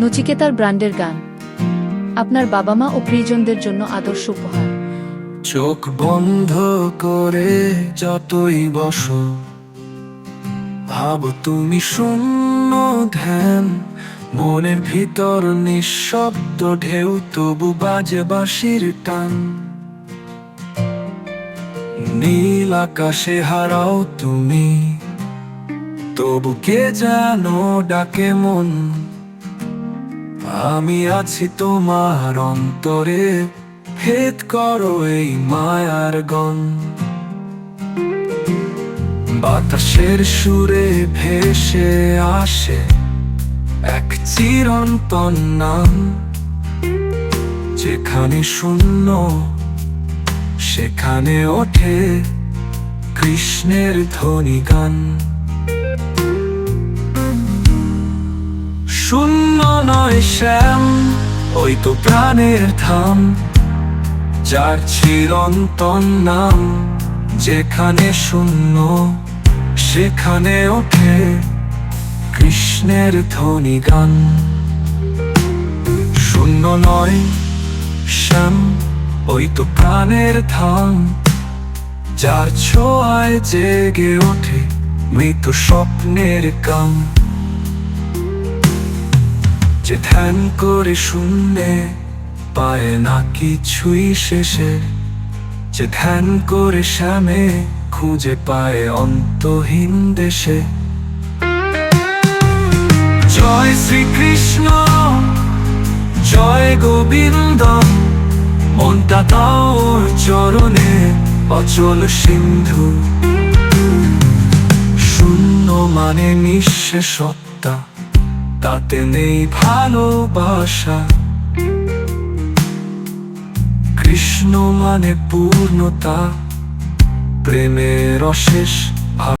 নচিকেতার ব্র্যান্ডের গান। আপনার বাবা মা ও প্রিয়জনদের জন্য আদর্শ উপহার। চোখ বন্ধ করে যতই বসো, ভাব তুমি শূন্য ধ্যান। মনের ভিতর নিঃশব্দ ঢেউ, তবু বাজে বাঁশির টান। নীল আকাশে হারাও তুমি, তবু কে জানো ডাকে মন। আমি আছি তোমার অন্তরে। ভেদ করো এই মায়ার গন বাতাসের সুরে ভেসে আসে এক চিরন্তন নাম। যেখানে শূন্য, সেখানে ওঠে কৃষ্ণের ধ্বনি গান। নয় শ্যাম, ওই তো প্রাণের ধাম যার চিরন্তন নাম, যেখানে শূন্য, সেখানে ওঠে কৃষ্ণের ধ্বনি গান। শূন্য নয় শ্যাম, ওই তো প্রাণের ধাম যার ছোঁয়ায় জেগে ওঠে মৃত স্বপ্নের কাম। যে ধ্যান করে শূন্যে পায় না কিছুই শেষে, যে ধ্যান করে শ্যামে খুঁজে পায় অন্তহীন দেশে। জয় শ্রীকৃষ্ণ, জয় গোবিন্দ মনটা ওর চরণে অচল সিন্ধু। শূন্য মানে নিঃশেষ সত্তা। তাতে নেই ভালোবাসা। কৃষ্ণ মানে পূর্ণতা প্রেমের অশেষ